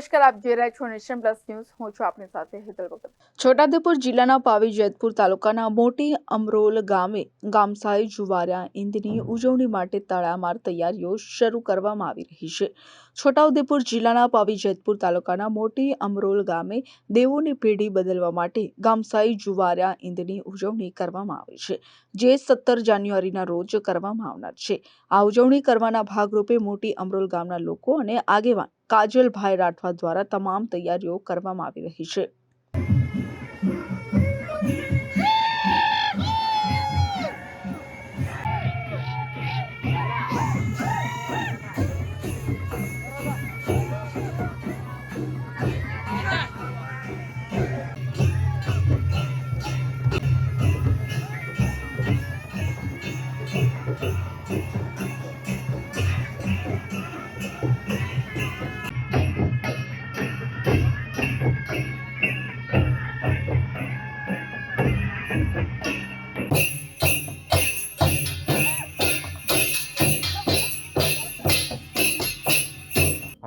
નમસ્કાર, આપ જોઈ રહ્યા છો નેશન પ્લસ ન્યૂઝ. હું છું આપની સાથે હેતલ ભગત. છોટાઉદેપુર જિલ્લાના પાવી જેતપુર તાલુકાના મોટી અમરોલ ગામે ગામસાઈ જુવાર્યા ઈંદની ઉજવણી માટે તડામાર તૈયારીઓ શરૂ કરવામાં આવી રહી છે. છોટાઉદેપુર જિલ્લાના પાવી જેતપુર તાલુકાના મોટી અમરોલ ગામે દેવોની પેઢી બદલવા માટે ગામસાઈ જુવાર્યા ઈંદની ઉજવણી કરવામાં આવે છે, જે સત્તર જાન્યુઆરીના રોજ કરવામાં આવનાર છે. આ ઉજવણી કરવાના ભાગરૂપે મોટી અમરોલ ગામના લોકો અને આગેવાન કાજલભાઈ રાઠવા દ્વારા તમામ તૈયારીઓ કરવામાં આવી રહી છે.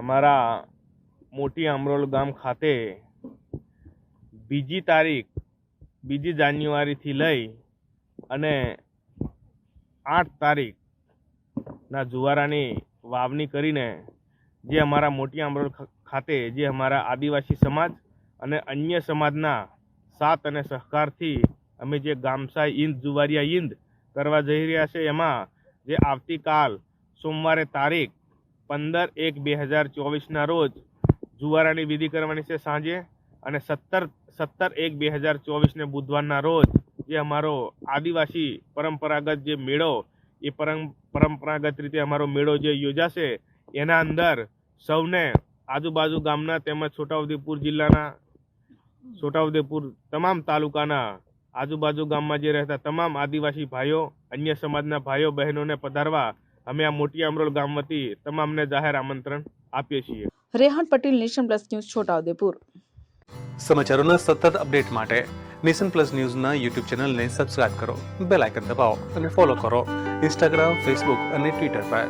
અમારા મોટી અમરોલ ગામ ખાતે બીજી તારીખ, બીજી જાન્યુઆરીથી લઈ અને આઠ તારીખના જુવારાની વાવણી કરીને જે અમારા મોટી અમરોલ ખાતે જે અમારા આદિવાસી સમાજ અને અન્ય સમાજના સાથ અને સહકારથી અમે જે ગામસાઈ ઈંદ, જુવારિયા ઈંદ કરવા જઈ રહ્યા છે, એમાં જે આવતીકાલ સોમવારે તારીખ પંદર એક બે હજાર ચોવીસના રોજ જુવારાની વિધિ કરવાની છે સાંજે અને સત્તર સત્તર એક બે હજાર ચોવીસને બુધવારના રોજ જે અમારો આદિવાસી પરંપરાગત જે મેળો, એ પરંપરાગત રીતે અમારો મેળો જે યોજાશે, એના અંદર સૌને આજુબાજુ ગામના તેમજ છોટાઉદેપુર જિલ્લાના, છોટાઉદેપુર તમામ તાલુકાના આજુબાજુ ગામમાં જે રહેતા તમામ આદિવાસી ભાઈઓ, અન્ય સમાજના ભાઈઓ, બહેનોને પધારવા અમે આ મોટી અમરોલ ગામ વતી તમામને જાહેર આમંત્રણ આપીએ છીએ. Rehan Patel nation plus news Chhotaudepur. સમાચારોના સતત અપડેટ માટે નેશન પ્લસ ન્યૂઝના યુટ્યુબ ચેનલને સબસ્ક્રાઇબ કરો બેલ આઇકન દબાવો અને ફોલો કરો. ઇન્સ્ટાગ્રામ ફેસબુક અને ટ્વિટર પર.